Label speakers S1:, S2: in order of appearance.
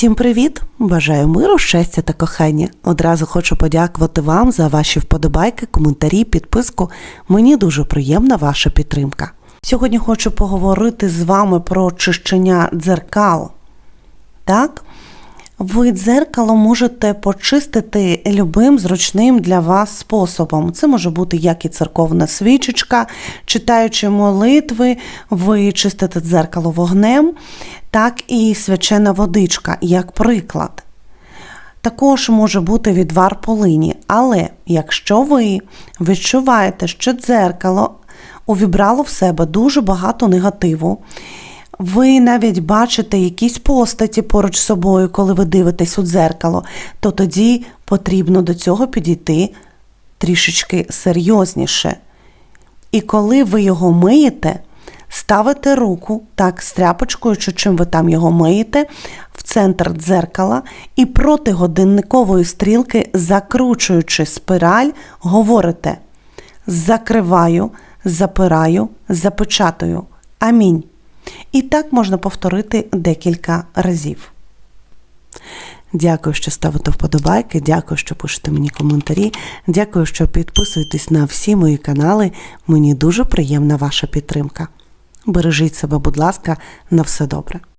S1: Всім привіт! Бажаю миру, щастя та кохання. Одразу хочу подякувати вам за ваші вподобайки, коментарі, підписку. Мені дуже приємна ваша підтримка. Сьогодні хочу поговорити з вами про очищення дзеркал. Так? Ви дзеркало можете почистити любим зручним для вас способом. Це може бути як і церковна свічечка, читаючи молитви, ви чистите дзеркало вогнем, так і свячена водичка, як приклад. Також може бути відвар полині. Але якщо ви відчуваєте, що дзеркало увібрало в себе дуже багато негативу, ви навіть бачите якісь постаті поруч з собою, коли ви дивитесь у дзеркало, то тоді потрібно до цього підійти трішечки серйозніше. І коли ви його миєте, ставите руку так з тряпочкою, чи чим ви там його миєте, в центр дзеркала і проти годинникової стрілки, закручуючи спираль, говорите: закриваю, запираю, запечатую. Амінь. І так можна повторити декілька разів. Дякую, що ставите вподобайки, дякую, що пишете мені коментарі, дякую, що підписуєтесь на всі мої канали. Мені дуже приємна ваша підтримка. Бережіть себе, будь ласка, на все добре.